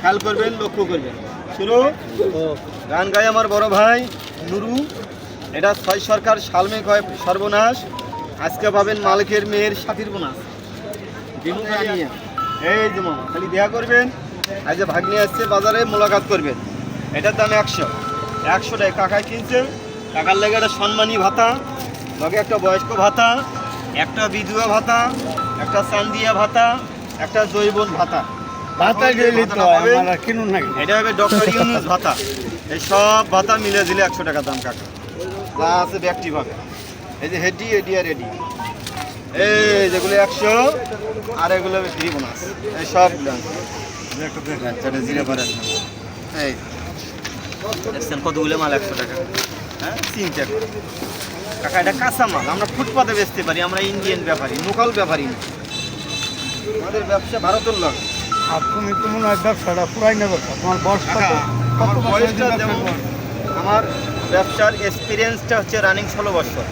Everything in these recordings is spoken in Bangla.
খেয়াল করবেন লক্ষ্য করবেন। শুরু গান গায় আমার বড় ভাই নুরু। এটা ছয় সরকার সালমে কয় সর্বনাশ। আজকে পাবেন মালিকের মেয়ের সাথীর বোনাস। দিনু এই যে মামা খালি দেয়া করবেন। আজ যে ভাগ্নি আসছে বাজারে মোলাকাত করবেন। এটার দাম একশো। একশো টাকা কাকায় কিনছে। কাকার লেগে একটা সম্মানী ভাতা লগে একটা বয়স্ক ভাতা একটা বিধবা ভাতা একটা চান্দিয়া ভাতা একটা জৈবন ভাতা। ভাতা গেলি তো ভাতাটা আমরা কিনুন নাকি? এটা হবে ডক্টর ইউনুস ভাতা। এই সব ভাতা মিলে দিলে একশো টাকা দাম কাকা যা আছে ব্যক্তি পাবে এই যে হেডি এডি আর এডি এই যেগুলো একশো আর এগুলো ফ্রি বোনাস এই সবগুলো আচ্ছা জিরে পারে এই। দেখছেন কতগুলো মাল একশো টাকা? হ্যাঁ চিন্তা করে কাকা এটা কাঁচা মাল। আমরা ফুটপাতে বেচতে পারি আমরা ইন্ডিয়ান ব্যাপারী লোকাল ব্যাপারী না। আমাদের ব্যবসা ভারতের লোক আর তুমি তো মনে হয় ব্যবসাটা পুরাই নেবে তো। তোমার বয়স কত? আমার বয়সটা যেমন আমার ব্যবসার এক্সপিরিয়েন্সটা হচ্ছে রানিং ষোলো বছর।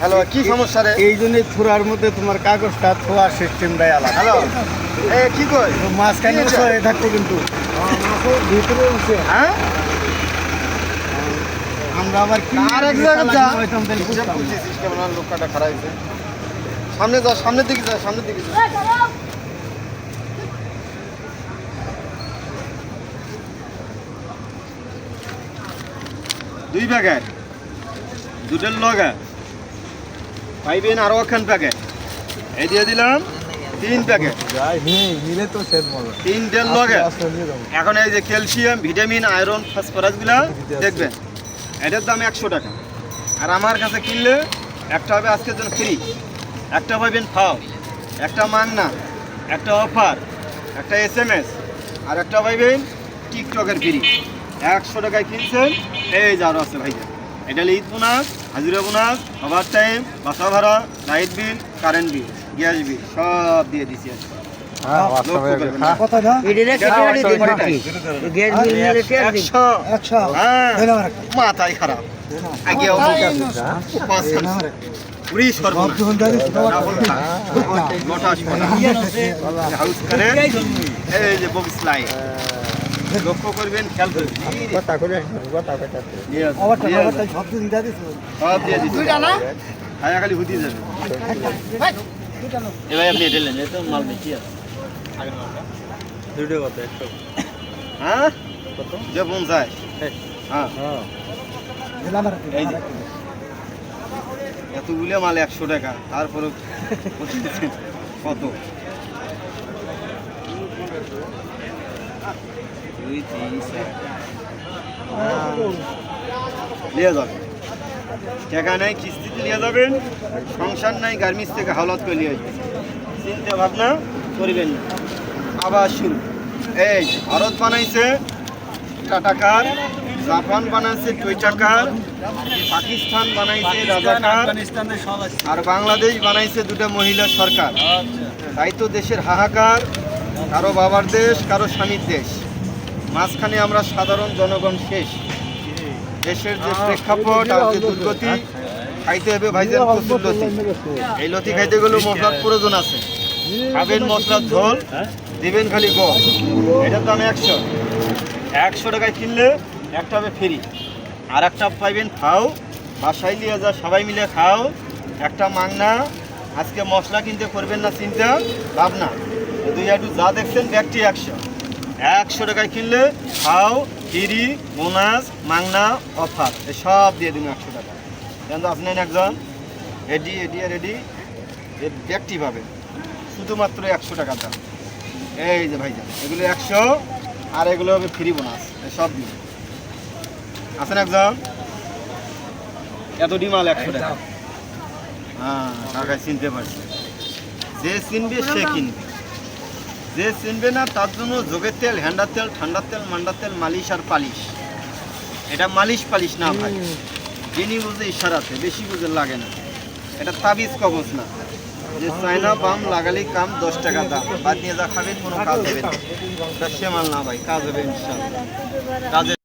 হ্যালো কি সমস্যা রে? এই জন্যই থুরার মধ্যে তোমার কাগজটা থোয়ার সিস্টেমটাই আলাদা। হ্যালো এ কি কই? মাঝখানে? হয়ে থাকতো কিন্তু। ভিতরে উঠছে। হ্যাঁ? আমরা আবার কি আর এক না। বুঝছি সিস্টেম না লোকটা খারাপ হয়েছে সামনে যা সামনের দিকে যা সামনের দিকে যা। দুই প্যাকেট দুটোর লগে পাইবেন আরও একখান প্যাকেট এই দিয়ে দিলাম তিন প্যাকেট তো তিনটের লগে। এখন এই যে ক্যালসিয়াম ভিটামিন আয়রন ফসফরাসগুলো দেখবেন এটার দাম একশো টাকা। আর আমার কাছে কিনলে একটা হবে আজকের জন্য ফ্রি একটা পাবেন ফাও একটা মান্না একটা অফার একটা এস এম এস আর একটা পাইবেন টিকটকের ফ্রি একশো টাকায় কিনছেন। এই যে আরও আছে ভাইয়া। এটা ঈদ বোনাস হাজিরা বোনাস ওভার টাইম বাসা ভাড়া light bill current bill gas bill সব দিয়ে দিছি আজকে হ্যাঁ। হ্যাঁ। মাথায় খারাপ। আগে। হাউস করে এই যে বক্স লাইট লক্ষ্য করবেন খেয়াল করবেন। কথা করে কথা কথা। সব দিয়ে দিচ্ছি খালি হুতি যাবে। এবার আপনি এটা নেন এটা মাল বেশি আছে। দুটো হ্যাঁ? যে হ্যাঁ। এই যে। এতগুলো মাল একশো টাকা তারপরে কত? দুই তিন নিয়ে যাবেন টাকা নাই কিস্তিতে নিয়ে যাবেন। সংসার নাই গার্মিস থেকে হাওলাত করে নিয়ে আসবেন। চিন্তা ভাবনা করবেন না। আবার শুরু। এই ভারত বানাইছে টাটাকার জাপান বানাইছে টুইটাকার পাকিস্তান বানাইছে রাজাকার আর বাংলাদেশ বানাইছে দুটো মহিলা সরকার। তাই তো দেশের হাহাকার কারও বাবার দেশ কারও স্বামীর দেশ। মাঝখানে আমরা সাধারণ জনগণ শেষ। দেশের যে প্রেক্ষাপট আর যে দুর্গতি খাইতে হবে ভাইজান প্রচুর লতি এই লতি খাইতে গেলেও মশলার প্রয়োজন আছে। খাবেন মশলার ঝোল দিবেন খালি গম। এটার দাম একশো। একশো টাকায় কিনলে একটা হবে ফ্রি। আর একটা পাইবেন খাও। বাসায় নিয়ে যা সবাই মিলে খাও। একটা মাংনা। আজকে মশলা কিনতে করবেন না চিন্তা ভাবনা। দুই একটু যা দেখছেন ব্যাগটি একশো। একশো টাকায় কিনলে খাও ফ্রি বোনাস মাংনা অফার। সব দিয়ে দিন একশো টাকা। কিন্তু আপনি একজন। এডি এডি আর এডি এর ব্যাগটি পাবেন। শুধুমাত্র একশো টাকা দাম। এই যে ভাই ভাইজান এগুলো একশো আর এগুলো হবে ফ্রি বোনাস সব দিয়ে। আছেন একজন? এত ডিমাল একশো টাকা। হ্যাঁ টাকা চিনতে পারছি। যে চিনবে সে কিনবে। যে চিনবে না তার জন্য যোগের তেল হ্যান্ডার তেল ঠান্ডার তেল মান্ডার তেল মালিশ আর পালিশ। এটা মালিশ পালিশ না ভাই। যিনি বুঝে ইশারাতে বেশি বুঝে লাগে না। এটা তাবিজ কবচ না। যে চায়না বাম লাগালে কাম দশ টাকা দাম। বাদ নিয়ে যা খাবেন কোনো কাজ হবে না। সে মাল না ভাই কাজ হবে ইনশাল্লাহ কাজে